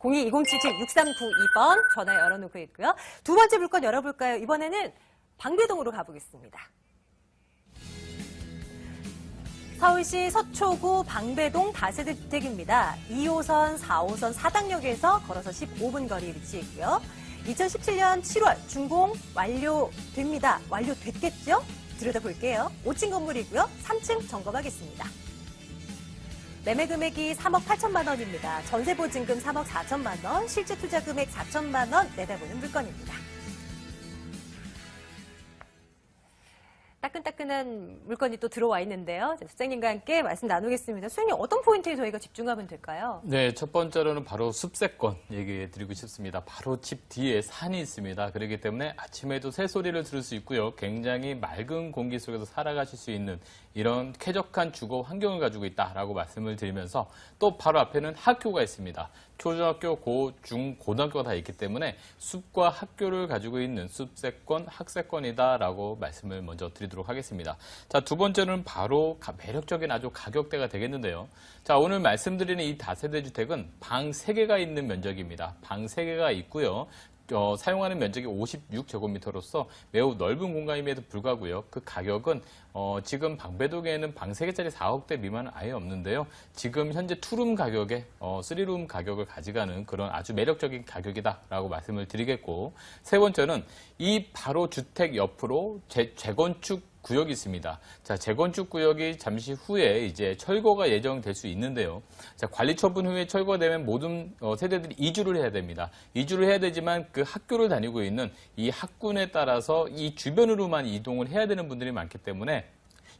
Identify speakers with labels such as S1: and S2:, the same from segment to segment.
S1: 02-2077-6392번 전화 열어놓고 있고요. 두 번째 물건 열어볼까요? 이번에는 방배동으로 가보겠습니다. 서울시 서초구 방배동 다세대 주택입니다. 2호선, 4호선 사당역에서 걸어서 15분 거리에 위치해 있고요. 2017년 7월 준공 완료됩니다. 완료됐겠죠? 들여다볼게요. 5층 건물이고요. 3층 점검하겠습니다. 매매 금액이 3억 8천만 원입니다. 전세 보증금 3억 4천만 원, 실제 투자 금액 4천만 원 내다보는 물건입니다. 따끈따끈한 물건이 또 들어와 있는데요. 자, 수장님과 함께 말씀 나누겠습니다. 수장님 어떤 포인트에 저희가 집중하면 될까요?
S2: 네, 첫 번째로는 바로 숲세권 얘기해 드리고 싶습니다. 바로 집 뒤에 산이 있습니다. 그렇기 때문에 아침에도 새소리를 들을 수 있고요. 굉장히 맑은 공기 속에서 살아가실 수 있는 이런 쾌적한 주거 환경을 가지고 있다라고 말씀을 드리면서 또 바로 앞에는 학교가 있습니다. 초등학교, 고, 중, 고등학교가 다 있기 때문에 숲과 학교를 가지고 있는 숲세권, 학세권이다라고 말씀을 먼저 드리도록 하겠습니다. 자, 두 번째는 바로 가- 매력적인 아주 가격대가 되겠는데요. 자, 오늘 말씀드리는 이 다세대 주택은 방 3개가 있는 면적입니다. 방 3개가 있고요. 어, 사용하는 면적이 56제곱미터로서 매우 넓은 공간임에도 불구하고요. 그 가격은 어, 지금 방배동에는 방 3개짜리 4억대 미만은 아예 없는데요. 지금 현재 투룸 가격에 어, 3룸 가격을 가져가는 그런 아주 매력적인 가격이다라고 말씀을 드리겠고 세 번째는 이 바로 주택 옆으로 재, 재건축 구역이 있습니다. 자, 재건축 구역이 잠시 후에 이제 철거가 예정될 수 있는데요. 자, 관리 처분 후에 철거되면 모든 어, 세대들이 이주를 해야 됩니다. 이주를 해야 되지만 그 학교를 다니고 있는 이 학군에 따라서 이 주변으로만 이동을 해야 되는 분들이 많기 때문에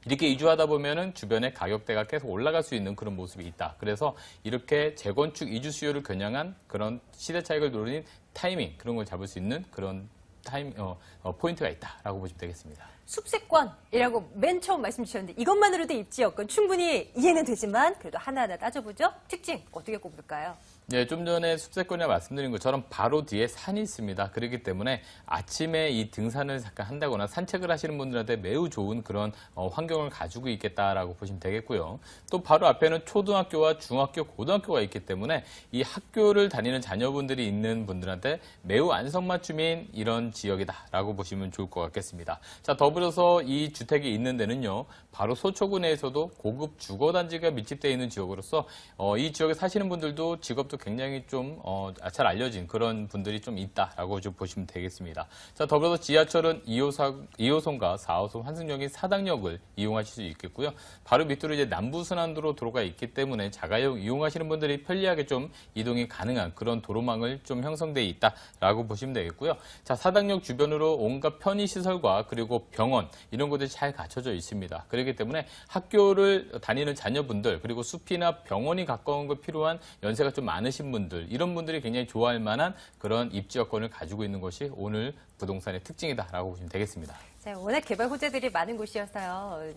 S2: 이렇게 이주하다 보면은 주변의 가격대가 계속 올라갈 수 있는 그런 모습이 있다. 그래서 이렇게 재건축 이주 수요를 겨냥한 그런 시대 차익을 노리는 타이밍 그런 걸 잡을 수 있는 그런 타임 어, 어, 포인트가 있다라고 보시면 되겠습니다.
S1: 숲세권이라고 맨 처음 말씀 주셨는데 이것만으로도 입지 여건 충분히 이해는 되지만 그래도 하나하나 따져보죠. 특징 어떻게 꼽을까요?
S2: 네, 좀 전에 숲세권에 말씀드린 것처럼 바로 뒤에 산이 있습니다. 그렇기 때문에 아침에 이 등산을 잠깐 한다거나 산책을 하시는 분들한테 매우 좋은 그런 어, 환경을 가지고 있겠다라고 보시면 되겠고요. 또 바로 앞에는 초등학교와 중학교, 고등학교가 있기 때문에 이 학교를 다니는 자녀분들이 있는 분들한테 매우 안성맞춤인 이런 지역이다라고 보시면 좋을 것 같겠습니다. 자, 더불어서 이 주택이 있는 데는요, 바로 소초구 내에서도 고급 주거단지가 밀집되어 있는 지역으로서 어, 이 지역에 사시는 분들도 직업도 굉장히 좀 어, 잘 알려진 그런 분들이 좀 있다라고 좀 보시면 되겠습니다. 자, 더불어서 지하철은 2호사, 2호선과 4호선 환승역인 사당역을 이용하실 수 있겠고요. 바로 밑으로 이제 남부순환도로 도로가 있기 때문에 자가용 이용하시는 분들이 편리하게 좀 이동이 가능한 그런 도로망을 좀 형성되어 있다라고 보시면 되겠고요. 자, 사당역 주변으로 온갖 편의시설과 그리고 병원 이런 것들이 잘 갖춰져 있습니다. 그렇기 때문에 학교를 다니는 자녀분들 그리고 숲이나 병원이 가까운 거 필요한 연세가 좀 많으신 분들 이런 분들이 굉장히 좋아할 만한 그런 입지 여건을 가지고 있는 것이 오늘 부동산의 특징이다라고 보시면 되겠습니다.
S1: 자, 워낙 개발 호재들이 많은 곳이어서요.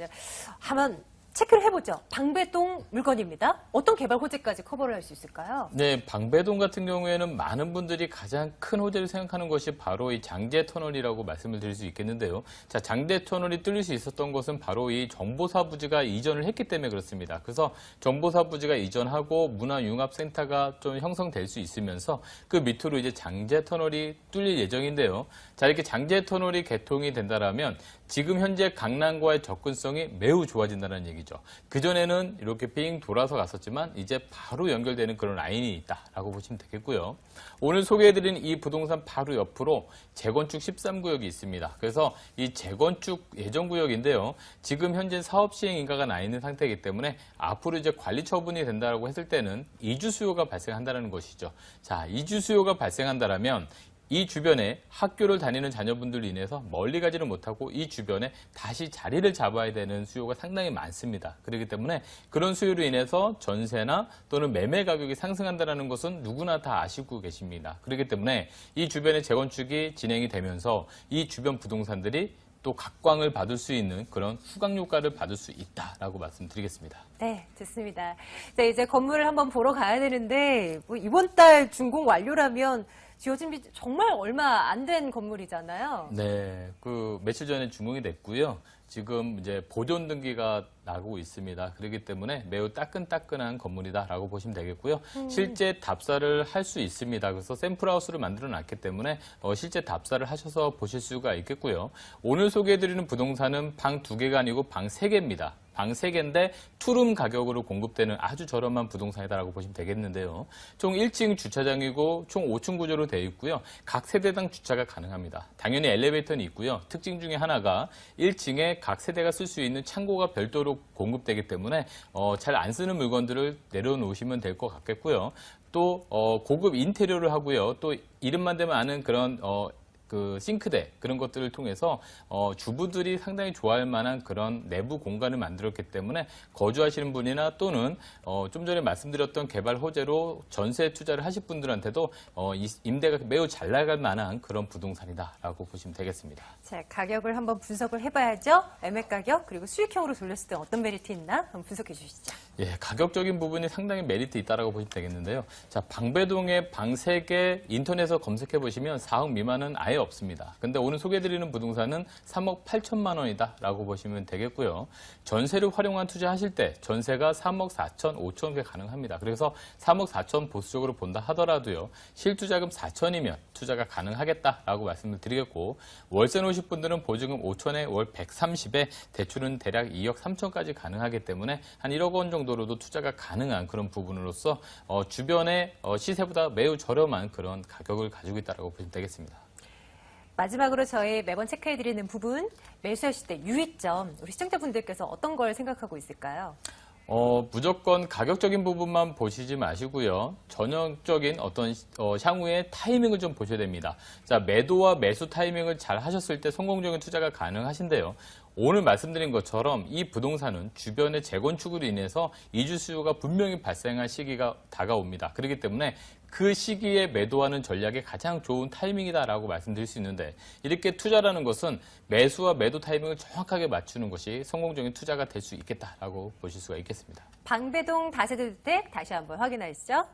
S1: 한번 체크를 해보죠. 방배동 물건입니다. 어떤 개발 호재까지 커버를 할 수 있을까요?
S2: 네, 방배동 같은 경우에는 많은 분들이 가장 큰 호재를 생각하는 것이 바로 이 장제 터널이라고 말씀을 드릴 수 있겠는데요. 자, 장제 터널이 뚫릴 수 있었던 것은 바로 이 정보사 부지가 이전을 했기 때문에 그렇습니다. 그래서 정보사 부지가 이전하고 문화융합센터가 좀 형성될 수 있으면서 그 밑으로 이제 장제 터널이 뚫릴 예정인데요. 자, 이렇게 장제 터널이 개통이 된다라면 지금 현재 강남과의 접근성이 매우 좋아진다는 얘기죠. 그전에는 이렇게 빙 돌아서 갔었지만 이제 바로 연결되는 그런 라인이 있다라고 보시면 되겠고요. 오늘 소개해드린 이 부동산 바로 옆으로 재건축 13구역이 있습니다. 그래서 이 재건축 예정 구역인데요. 지금 현재 사업 시행 인가가 나 있는 상태이기 때문에 앞으로 이제 관리 처분이 된다라고 했을 때는 이주 수요가 발생한다는 것이죠. 자, 이주 수요가 발생한다라면 이 주변에 학교를 다니는 자녀분들로 인해서 멀리 가지는 못하고 이 주변에 다시 자리를 잡아야 되는 수요가 상당히 많습니다. 그렇기 때문에 그런 수요로 인해서 전세나 또는 매매 가격이 상승한다는 것은 누구나 다 아시고 계십니다. 그렇기 때문에 이 주변에 재건축이 진행이 되면서 이 주변 부동산들이 또 각광을 받을 수 있는 그런 후광효과를 받을 수 있다라고 말씀드리겠습니다.
S1: 네, 좋습니다. 자, 이제 건물을 한번 보러 가야 되는데, 뭐 이번 달 준공 완료라면 지어진 지 정말 얼마 안 된 건물이잖아요.
S2: 네, 그 며칠 전에 준공이 됐고요. 지금 이제 보존 등기가 나고 있습니다. 그렇기 때문에 매우 따끈따끈한 건물이다라고 보시면 되겠고요. 실제 답사를 할 수 있습니다. 그래서 샘플하우스를 만들어 놨기 때문에 어, 실제 답사를 하셔서 보실 수가 있겠고요. 오늘 소개해드리는 부동산은 방 두 개가 아니고 방 세 개입니다. 방 3개인데 투룸 가격으로 공급되는 아주 저렴한 부동산이다라고 보시면 되겠는데요. 총 1층 주차장이고 총 5층 구조로 되어 있고요. 각 세대당 주차가 가능합니다. 당연히 엘리베이터는 있고요. 특징 중에 하나가 1층에 각 세대가 쓸 수 있는 창고가 별도로 공급되기 때문에 어, 잘 안 쓰는 물건들을 내려놓으시면 될 것 같겠고요. 또 어, 고급 인테리어를 하고요. 또 이름만 되면 아는 그런 어, 그 싱크대 그런 것들을 통해서 어, 주부들이 상당히 좋아할 만한 그런 내부 공간을 만들었기 때문에 거주하시는 분이나 또는 어, 좀 전에 말씀드렸던 개발 호재로 전세 투자를 하실 분들한테도 어, 이 임대가 매우 잘 나갈 만한 그런 부동산이다라고 보시면 되겠습니다.
S1: 자, 가격을 한번 분석을 해봐야죠. 매매 가격 그리고 수익형으로 돌렸을 때 어떤 메리트 있나 한번 분석해 주시죠.
S2: 예, 가격적인 부분이 상당히 메리트 있다라고 보시면 되겠는데요. 자, 방배동의 방 3개 인터넷에서 검색해 보시면 4억 미만은 아예 없습니다. 근데 오늘 소개해드리는 부동산은 3억 8천만 원이다라고 보시면 되겠고요. 전세를 활용한 투자하실 때 전세가 3억 4천, 5천 개 가능합니다. 그래서 3억 4천 보수적으로 본다 하더라도요. 실투자금 4천이면 투자가 가능하겠다라고 말씀을 드리겠고 월세 놓으실 분들은 보증금 5천에 월 130에 대출은 대략 2억 3천까지 가능하기 때문에 한 1억 원 정도로도 투자가 가능한 그런 부분으로서 어, 주변의 어, 시세보다 매우 저렴한 그런 가격을 가지고 있다고 보시면 되겠습니다.
S1: 마지막으로 저희 매번 체크해드리는 부분 매수하실 때 유의점 우리 시청자분들께서 어떤 걸 생각하고 있을까요?
S2: 어, 무조건 가격적인 부분만 보시지 마시고요. 전형적인 어떤 어, 향후의 타이밍을 좀 보셔야 됩니다. 자, 매도와 매수 타이밍을 잘 하셨을 때 성공적인 투자가 가능하신데요. 오늘 말씀드린 것처럼 이 부동산은 주변의 재건축으로 인해서 이주 수요가 분명히 발생할 시기가 다가옵니다. 그렇기 때문에 그 시기에 매도하는 전략이 가장 좋은 타이밍이다라고 말씀드릴 수 있는데 이렇게 투자라는 것은 매수와 매도 타이밍을 정확하게 맞추는 것이 성공적인 투자가 될 수 있겠다라고 보실 수가 있겠습니다.
S1: 방배동 다세대 주택 다시 한번 확인하시죠.